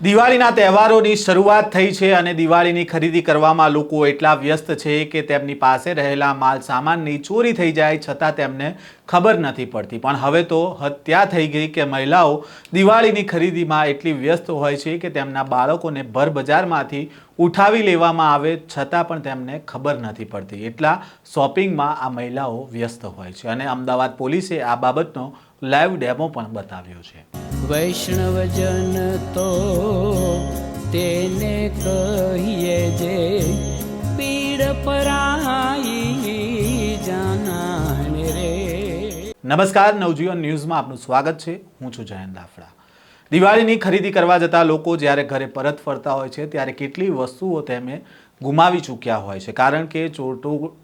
દિવાળીના તહેવારોની શરૂઆત થઈ છે અને દિવાળીની ખરીદી કરવામાં લોકો એટલા વ્યસ્ત છે કે તેમની પાસે રહેલા માલ સામાનની ચોરી થઈ જાય છતાં તેમને ખબર નથી પડતી. પણ હવે તો હત્યા થઈ ગઈ કે મહિલાઓ દિવાળીની ખરીદીમાં એટલી વ્યસ્ત હોય છે કે તેમના બાળકોને ભર બજારમાંથી ઉઠાવી લેવામાં આવે છતાં પણ તેમને ખબર નથી પડતી. એટલા શોપિંગમાં આ મહિલાઓ વ્યસ્ત હોય છે. અને અમદાવાદ પોલીસે આ બાબતનો લાઈવ ડેમો પણ બતાવ્યો છે. વૈષ્ણવજન તો તેને કહીએ જે પીડ પરાઈ જાનાને રે. નમસ્કાર, નવજીવન ન્યૂઝમાં આપનું સ્વાગત છે. હું છું જયંત દાફડા દિવાળીની ખરીદી કરવા જતા લોકો જ્યારે ઘરે પરત ફરતા હોય છે, ત્યારે કેટલી વસ્તુઓ તેમે ગુમાવી ચૂક્યા હોય છે. કારણ કે ચોરટો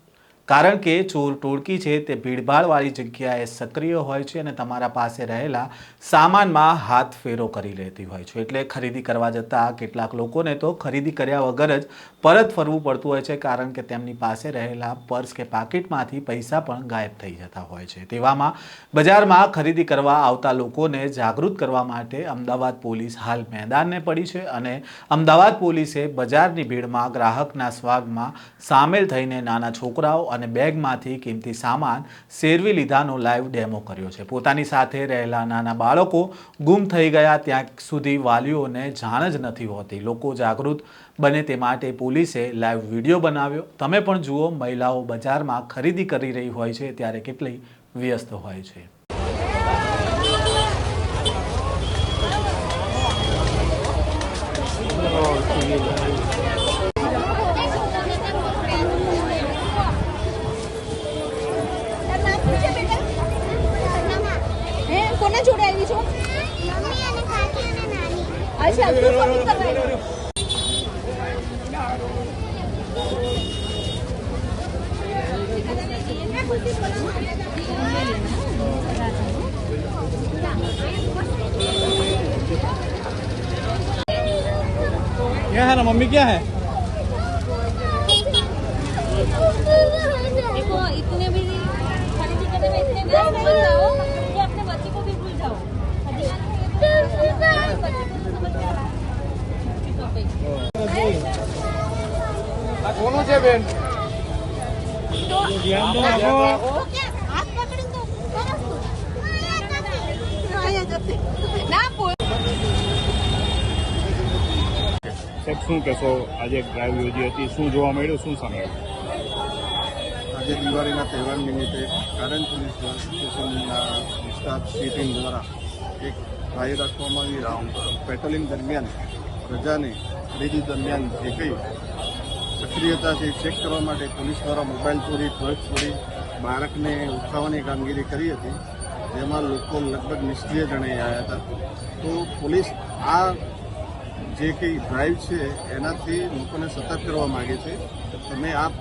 કારણ કે ચોર ટોળકી છે તે ભીડભાડવાળી જગ્યાએ સક્રિય હોય છે અને તમારા પાસે રહેલા સામાનમાં હાથ ફેરો કરી લેતી હોય છે. એટલે ખરીદી કરવા જતાં કેટલાક લોકોને તો ખરીદી કર્યા વગર જ પરત ફરવું પડતું હોય છે કારણ કે તેમની પાસે રહેલા પર્સ કે પાકીટમાંથી પૈસા પણ ગાયબ થઈ જતા હોય છે. તેવામાં બજારમાં ખરીદી કરવા આવતા લોકોને જાગૃત કરવા માટે અમદાવાદ પોલીસ હાલ મેદાનને પડી છે અને અમદાવાદ પોલીસે બજારની ભીડમાં ગ્રાહકના સ્વાગમાં સામેલ થઈને નાના છોકરાઓ અને બેગમાંથી કિંમતી સામાન શેરવી લીધાનો લાઈવ ડેમો કર્યો છે. પોતાની સાથે રહેલા નાના બાળકો ગુમ થઈ ગયા ત્યાં સુધી વાલીઓને જાણ જ નથી હોતી. લોકો જાગૃત બને તે માટે પોલીસે લાઈવ વીડિયો બનાવ્યો. તમે પણ જુઓ, મહિલાઓ બજારમાં ખરીદી કરી રહી હોય છે, ત્યારે કેટલી વ્યસ્ત હોય છે. કોના જોડે આવી છો મમ્મી અને કાકી અને નાની અચ્છા તું શોપિંગ કરવા આવી क्या है ना मम्मी क्या है देखो इतने भी खरीदी करने में इतने આ કોનું છે બેન? ધ્યાન તો બોલ સાહેબ શું કહેશો? આજે ડ્રાઈવ યોજી હતી. શું જોવા મળ્યું? શું સામે? આજે દિવાળીના તહેવાર નિમિત્તે કારંજ પોલીસ સ્ટેશનના વિસ્તાર ટીમ દ્વારા એક ડ્રાઈવ રાખવામાં આવી પેટ્રોલિંગ દરમિયાન, પ્રજાને ખરીદી દરમિયાન જે કંઈ સક્રિયતાથી ચેક કરવા માટે પોલીસ દ્વારા મોબાઈલ ચોરી પર્સ ચોરી, બાળકને ઉઠાવવાની કામગીરી કરી હતી, જેમાં લોકો લગભગ નિષ્ક્રિય જણાઈ આવ્યા હતા. તો પોલીસ આ જે કંઈ ડ્રાઈવ છે, એનાથી લોકોને સતર્ક કરવા માગે છે. તમે આપ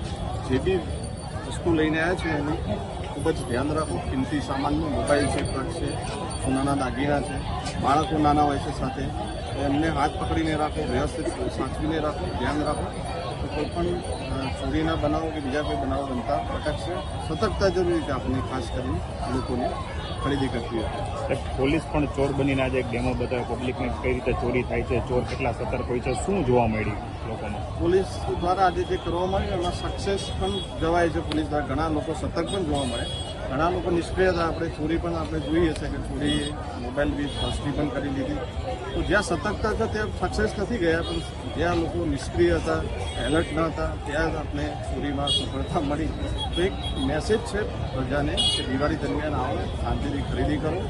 જે બી વસ્તુ લઈને આવ્યા છે એનું ખૂબ જ ધ્યાન રાખો. કિંમતી સામાનનું મોબાઈલ છે કટ છે, સોનાના દાગીના છે, બાળકો નાના હોય છે સાથે. તો એમને હાથ પકડીને રાખો વ્યવસ્થિત સાચવીને રાખો, ધ્યાન રાખો. તો કોઈ પણ ચોરીના બનાવો કે બીજા કોઈ બનાવો બનતા અટકશે. સતર્કતા જરૂરી છે આપણને ખાસ કરીને લોકોને. ખરીદી કરતી હતી પોલીસ પણ ચોર બનીને આજે એક ડેમો બતાવે પબ્લિકને કઈ રીતે ચોરી થાય છે ચોર કેટલા સતર્ક હોય છે શું જોવા મળ્યું લોકોમાં પોલીસ દ્વારા આજે જે કરવામાં આવ્યું એમાં સક્સેસ પણ જવાય છે. પોલીસ દ્વારા ઘણા લોકો સતર્ક પણ જોવા મળે. ઘણા લોકો નિષ્ક્રિય હતા. આપણે ચોરી પણ આપણે જોઈએ છે કે ચોરી મોબાઈલ બી ફસ્ટી પણ કરી લીધી. તો જ્યાં સતર્કતા હતા ત્યાં સક્સેસ નથી ગયા, પણ જ્યાં લોકો નિષ્ક્રિય હતા એલર્ટ ન હતા, ત્યાં જ આપણે ચોરીમાં સફળતા મળી. તો એક મેસેજ છે પ્રજાને કે દિવાળી દરમિયાન આવો, શાંતિથી ખરીદી કરો.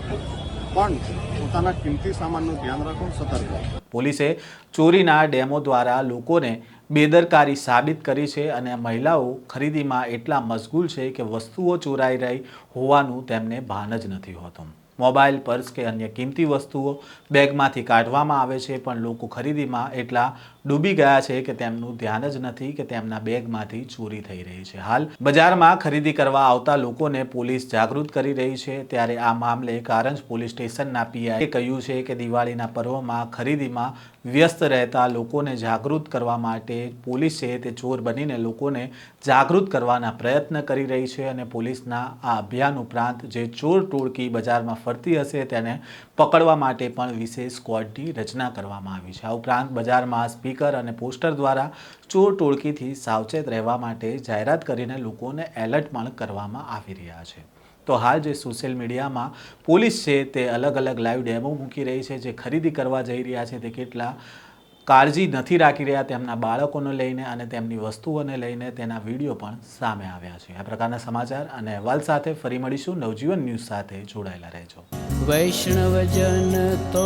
પણ પોતાના કિંમતી સામાનનું ધ્યાન રાખો, સતર્ક પોલીસે ચોરીના ડેમો દ્વારા લોકોને બેદરકારી સાબિત કરી છે અને મહિલાઓ ખરીદીમાં એટલા મશગુલ છે કે વસ્તુઓ ચોરાઈ રહી હોવાનું તેમને ભાન જ નથી હોતું. મોબાઈલ, પર્સ કે અન્ય કિંમતી વસ્તુઓ બેગમાંથી કાઢવામાં આવે છે પણ લોકો ખરીદીમાં એટલા ડૂબી ગયા છે કે તેમનું ધ્યાન જ નથી કે તેમના બેગમાંથી ચોરી થઈ રહી છે. હાલ બજારમાં ખરીદી કરવા આવતા લોકોને પોલીસ જાગૃત કરી રહી છે. ત્યારે આ મામલે કારંજ પોલીસ સ્ટેશનના પીઆઈએ કહ્યું છે કે દિવાળીના પર્વમાં ખરીદીમાં વ્યસ્ત રહેતા લોકોને જાગૃત કરવા માટે પોલીસ છે તે ચોર બનીને લોકોને જાગૃત કરવાના પ્રયત્ન કરી રહી છે અને પોલીસના આ અભિયાન ઉપરાંત જે ચોર ટોળકી બજારમાં ફરતી હશે તેને પકડવા માટે પણ વિશેષ સ્ક્વોડની રચના કરવામાં આવી છે. આ ઉપરાંત બજારમાં સ્પીકર અને પોસ્ટર દ્વારા ચોર ટોળકીથી સાવચેત રહેવા માટે જાહેરાત કરીને લોકોને એલર્ટ પણ કરવામાં આવી રહ્યા છે. તો હાલ જે સોશિયલ મીડિયામાં પોલીસ છે તે અલગ અલગ લાઈવ ડેમો મૂકી રહી છે, જે ખરીદી કરવા જઈ રહ્યા છે તે કેટલા કાળજી નથી રાખી રહ્યા તેમના બાળકોને લઈને અને તેમની વસ્તુઓને લઈને તેના વીડિયો પણ સામે આવ્યા છે. આ પ્રકારના સમાચાર અને અહેવાલ સાથે ફરી મળીશું. નવજીવન ન્યૂઝ સાથે જોડાયેલા રહેજો. વૈષ્ણવજન તો